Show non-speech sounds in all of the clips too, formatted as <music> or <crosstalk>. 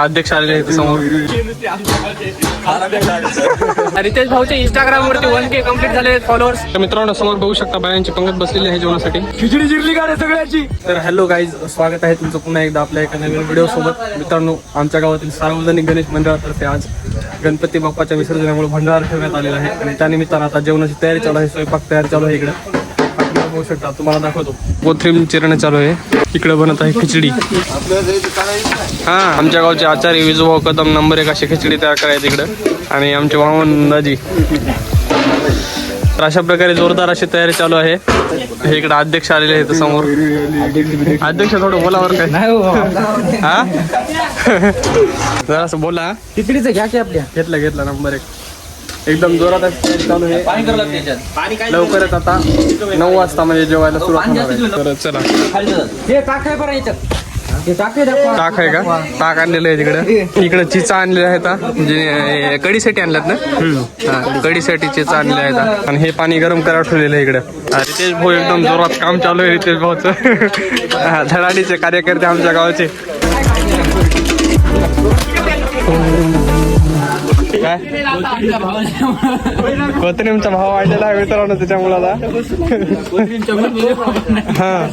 अध्यक्ष आलेले आहेत समोर. रितेश भाऊचे इंस्टाग्राम वरती वन के कंप्लीट झाले फॉलोअर्स तर मित्रांनो समोर बघू शकता बायांची पंगत बसलेली आहे जेवणासाठी. खिचडी जिरली का रे सगळ्याची? तर हॅलो गाईज स्वागत आहे तुमचं पुन्हा एकदा आपल्या एका नवीन व्हिडिओ सोबत. मित्रांनो आमच्या गावातील सार्वजनिक गणेश मंडळातर्फे आज गणपती बाप्पाच्या विसर्जनामुळे भंडारा ठेवण्यात आलेला आहे. आणि त्यानिमित्तानं आता जेवणाची तयारी चालू आहे स्वयंपाक तयार चालू आहे इकडे. बघू शकता तुम्हाला दाखवतो. कोथरीम चिरण चालू आहे. इकडे बनत आहे खिचडी. हा आमच्या गावचे आचार्य विजूभाऊ कदम नंबर एक अशी खिचडी तयार करायची इकडं. आणि आमचे वामन दाजी. तर अशा प्रकारे जोरदार अशी तयारी चालू आहे. हे इकडे अध्यक्ष आलेले आहेत समोर. अध्यक्ष थोडं बोलावर काय? हा. <laughs> जरा असं बोला. खिचडीचं घ्या की आपल्या. घेतला घेतला नंबर एक. एकदम जोरात चालू आहे. पाणी करावं त्याच्यात लवकरच आता. नऊ वाजता म्हणजे जेवायला सुरुवात होणार आहे. तर चला. हे टाक आहे बरं याच्यात हे टाक आहे दाखवा. ताक आहे का? ताक आणलेलं आहे तिकडे. इकडे चिचा आणलेला आहे आता. म्हणजे कढीसाठी आणल्यात ना? हा कढीसाठी चिचा आणलेला आहे. आणि हे पाणी गरम करायला ठेवलेलं आहे इकडे. रितेश भाऊ एकदम जोरात काम चालू आहे रितेश भाऊचं. धडाडीचे कार्यकर्ते आमच्या गावाचे. काय? कोथरीमचा भाव वाढलेला आहे मित्रांनो त्याच्या मुलाला. हा.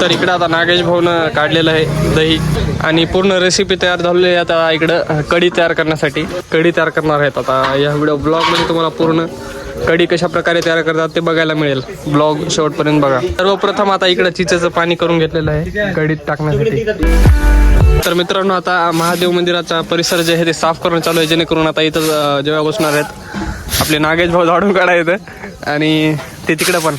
तर इकडं आता नागेश भाऊनं काढलेलं आहे दही आणि पूर्ण रेसिपी तयार झालेली आहे आता इकडं कढी तयार करण्यासाठी. कढी तयार करणार आहेत आता. या व्हिडिओ ब्लॉगमध्ये तुम्हाला पूर्ण कढी कशा प्रकारे तयार करतात ते बघायला मिळेल. ब्लॉग शेवटपर्यंत बघा. सर्वप्रथम आता इकडं चिचेचं पाणी करून घेतलेलं आहे कढीत टाकण्यासाठी. तर मित्रांनो आता महादेव मंदिराचा परिसर जे आहे ते साफ करणं चालू आहे. जेणेकरून आता इथं जेव्हा बसणार आहेत आपले नागेश भाऊ झाडून काढायचं आणि ते तिकडं पण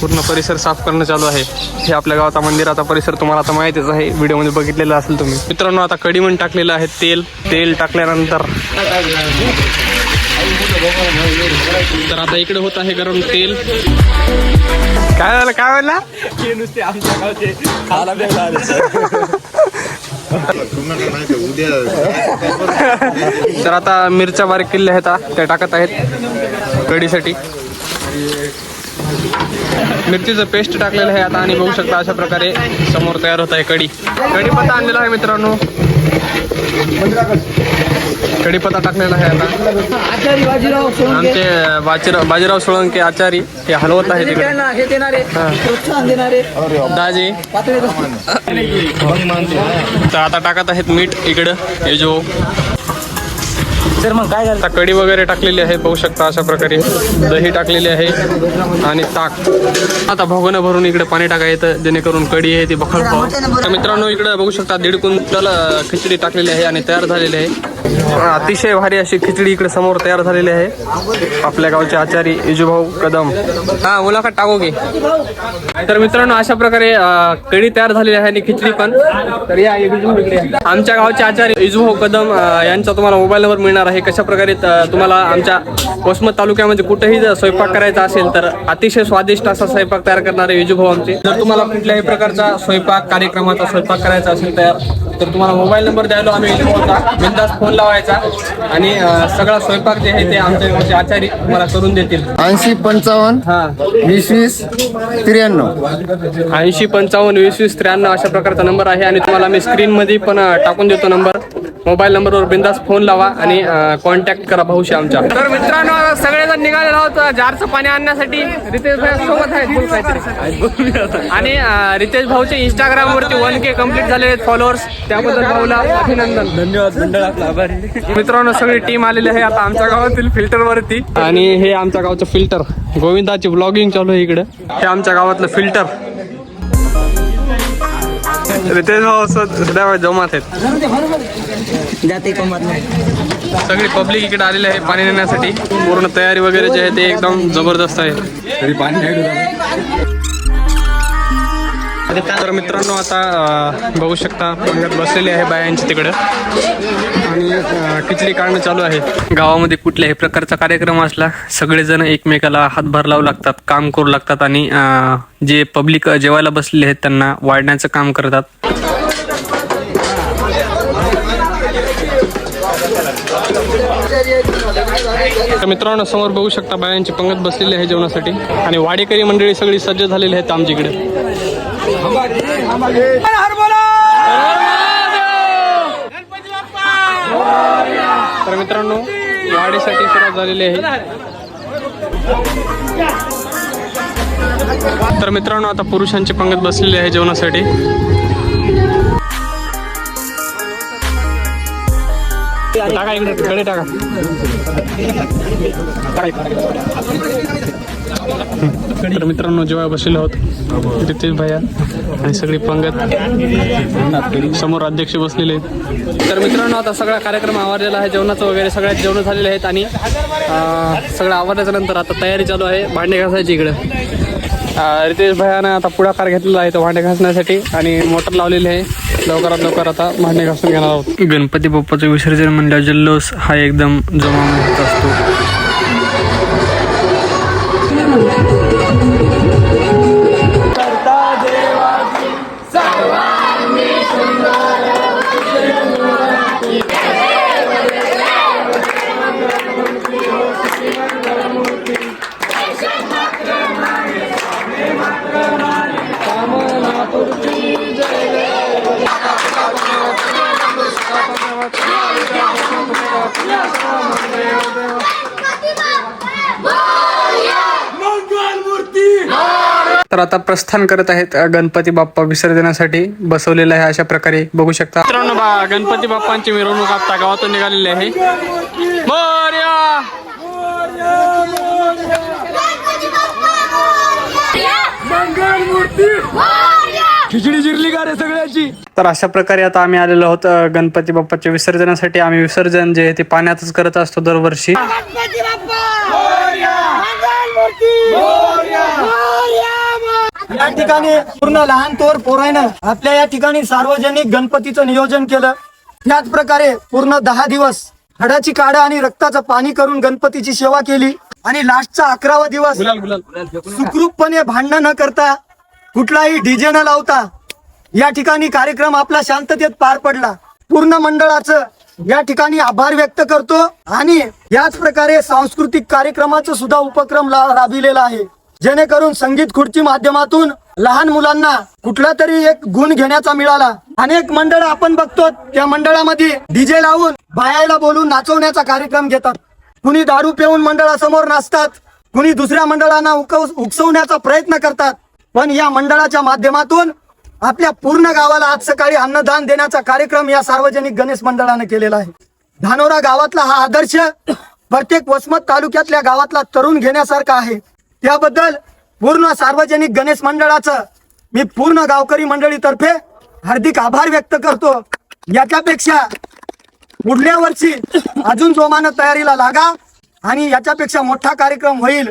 पूर्ण परिसर साफ करणं चालू आहे. हे आपल्या गावाचा मंदिराचा परिसर तुम्हाला आता माहितीच आहे. व्हिडिओमध्ये बघितलेला असेल तुम्ही. मित्रांनो आता कढी टाकलेलं आहे. तेल तेल टाकल्यानंतर तर आता इकडे होत आहे गरम तेल. काय झालं? काय म्हणला? नुसते आमच्या गावचे खायला तर आता मिरच्या बारीक केलेल्या आहेत त्या टाकत आहेत कढीसाठी. मिरचीचं पेस्ट टाकलेलं आहे आता आणि बघू शकता अशा प्रकारे समोर तयार होत आहे कढी. कढीपत्ता आणलेला आहे मित्रांनो. कढीपत्ता टाकलेला आहे आता. आचारी बाजीराव सोळंके. आमचे बाजीराव बाजीराव सोळंके आचारी हे हलवत आहे तिकडे. त्यांना हे देणारे प्रोत्साहन देणारे. दाजी. तर आता टाकत आहेत मीठ इकडं. हे जो तर मग काय झालं? कडी कढी वगैरे टाकलेली आहे बघू शकता अशा प्रकारे. दही टाकलेली आहे आणि ताक. आता भगोनं भरून इकडे पाणी टाकायचं जेणेकरून कढी आहे ती बखळ तर मित्रांनो इकडे बघू शकता दीड कुंटल खिचडी टाकलेली आहे आणि तयार झालेली आहे. अतिशय भारी अशी खिचडी इकडे समोर तयार झालेली आहे. आपल्या गावचे आचारी इजूभाऊ कदम. हा मुलाखत टाकू की? तर मित्रांनो अशा प्रकारे कडी कढी तयार झालेली आहे आणि खिचडी पण. तर या आमच्या गावचे आचार्य इजूभाऊ कदम यांचा तुम्हाला मोबाईल नंबर मिळणार आहे. कशा प्रकारे तुम्हाला आमच्या वसमत तालुक्यामध्ये कुठेही जर स्वयंपाक करायचा असेल तर अतिशय स्वादिष्ट असा स्वयंपाक तयार करणारे इजूभाऊ आमचे. जर तुम्हाला कुठल्याही प्रकारचा स्वयंपाक कार्यक्रमाचा स्वयंपाक करायचा असेल तयार तर तुम्हाला मोबाईल नंबर द्यायला आम्ही बिंदास फोन लावायचा आणि अं, सगळा स्वयंपाक जे आहे ते आमच्या गावचे आचार्य तुम्हाला करून देतील. ऐंशी पंचावन्न हा. वीस वीस त्र्याण्णव. ऐंशी पंचावन्न वीस वीस त्र्याण्णव अशा प्रकारचा नंबर आहे आणि तुम्हाला मी स्क्रीन मध्ये पण अं, टाकून देतो नंबर. मोबाईल नंबरवर बिंदास फोन लावा आणि कॉन्टॅक्ट करा भाऊशी आमच्या. तर मित्रांनो सगळेजण निघालेलो आहोत जारचं पाणी आणण्यासाठी. रितेश भाई सोबत आहेत आणि रितेश भाऊचे इंस्टाग्राम वरती वन के कंप्लीट झाले आहेत फॉलोअर्स त्याबद्दल भाऊला अभिनंदन. धन्यवाद मंडळ आपला आभारी. मित्रांनो सगळी टीम आलेली आहे आता आमच्या गावातील फिल्टर वरती आणि हे आमच्या गावचं फिल्टर गोविंदाची ब्लॉगिंग चालू आहे इकडे. हे आमच्या गावातलं फिल्टर रितेश भाऊ सध्या जमात आहेत. जाते सगळी पब्लिक इकडे आलेली आहे पाणी नेण्यासाठी. पूर्ण तयारी वगैरे जे आहे ते एकदम जबरदस्त आहे. तरी पाणी नाही तर मित्रांनो आता बघू शकता पंगत बसलेली आहे बायांची तिकडं. आणि खिचडी काढणं चालू आहे. गावामध्ये कुठल्याही प्रकारचा कार्यक्रम असला सगळेजण एकमेकाला हातभार लावू लागतात काम करू लागतात आणि जे पब्लिक जेवायला बसलेले आहेत त्यांना वाढण्याचं काम करतात. तर मित्रांनो समोर बघू शकता बायांची पंगत बसलेली आहे जेवणासाठी. आणि वाडेकरी मंडळी सगळी सज्ज झालेली आहेत आमच्या इकडे. तर मित्रांनो वाडीसाठी सुरुवात झालेली आहे. तर मित्रांनो आता पुरुषांची पंगत बसलेली आहे जेवणासाठी. टाका इकडे कडे टाका. तर मित्रांनो जेव्हा बसलेलो आहोत रितेश भैया आणि सगळी पंगत समोर अध्यक्ष बसलेले आहेत. तर मित्रांनो आता सगळा कार्यक्रम आवरलेला आहे. जेवणाचं वगैरे सगळ्यात जेवण झालेले आहेत आणि सगळं आवरल्याच्या नंतर आता तयारी चालू आहे. भांडे घासायची इकडं. रितेश भैयानं आता पुढाकार घेतलेला आहे तो भांडे घासण्यासाठी आणि मोटर लावलेली आहे. लवकरात लवकर आता भांडे घासून घेणार आहोत. गणपती बाप्पाचं विसर्जन म्हणल्यावर जल्लोष हा एकदम जमावत असतो. तर आता प्रस्थान करत आहेत गणपती बाप्पा विसर्जनासाठी बसवलेलं आहे अशा प्रकारे. बघू शकता. मित्रांनो बा गणपती बाप्पांची मिरवणूक आता गावातून निघालेली आहे. मोरया! खिचडी जिरली का रे सगळ्याची? तर अशा प्रकारे आता आम्ही आलेलो आहोत अ, गणपती बाप्पाच्या विसर्जनासाठी. आम्ही विसर्जन जे आहे ते पाण्यातच करत असतो दरवर्षी. गणपती बाप्पा! मंगलमूर्ती या ठिकाणी पूर्ण लहान तोर पोरायनं आपल्या या ठिकाणी सार्वजनिक गणपतीचं नियोजन केलं. त्याच प्रकारे पूर्ण दहा दिवस हाडाची काढा आणि रक्ताचं पाणी करून गणपतीची सेवा केली. आणि लास्टचा अकरावा दिवस सुखरूपपणे भांडण न करता कुठलाही डीजे न लावता या ठिकाणी कार्यक्रम आपला शांततेत पार पडला. पूर्ण मंडळाचं या ठिकाणी आभार व्यक्त करतो आणि याच प्रकारे सांस्कृतिक कार्यक्रमाचा सुद्धा उपक्रम राबविलेला आहे. जेणेकरून संगीत खुर्ची माध्यमातून लहान मुलांना कुठला तरी एक गुण घेण्याचा मिळाला. अनेक मंडळ आपण बघतो त्या मंडळामध्ये डीजे लावून बायाला बोलून नाचवण्याचा कार्यक्रम घेतात. कुणी दारू पिऊन मंडळासमोर नाचतात कुणी दुसऱ्या मंडळांना उकव- उकसवण्याचा प्रयत्न करतात. पण या मंडळाच्या माध्यमातून आपल्या पूर्ण गावाला आज सकाळी अन्नदान देण्याचा कार्यक्रम या सार्वजनिक गणेश मंडळाने केलेला आहे. धानोरा गावातला हा आदर्श प्रत्येक वसमत तालुक्यातल्या गावातला तरुण घेण्यासारखा आहे. त्याबद्दल पूर्ण सार्वजनिक गणेश मंडळाचं मी पूर्ण गावकरी मंडळीतर्फे हार्दिक आभार व्यक्त करतो. याच्यापेक्षा पुढल्या वर्षी अजून जोमानं तयारीला लागा आणि याच्यापेक्षा मोठा कार्यक्रम होईल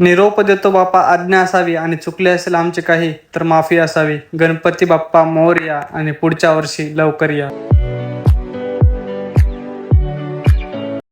निरोप देतो बाप्पा आज्ञा असावी आणि चुकले असेल आमचे काही तर माफी असावी. गणपती बाप्पा मोर्या आणि पुढच्या वर्षी लवकर या.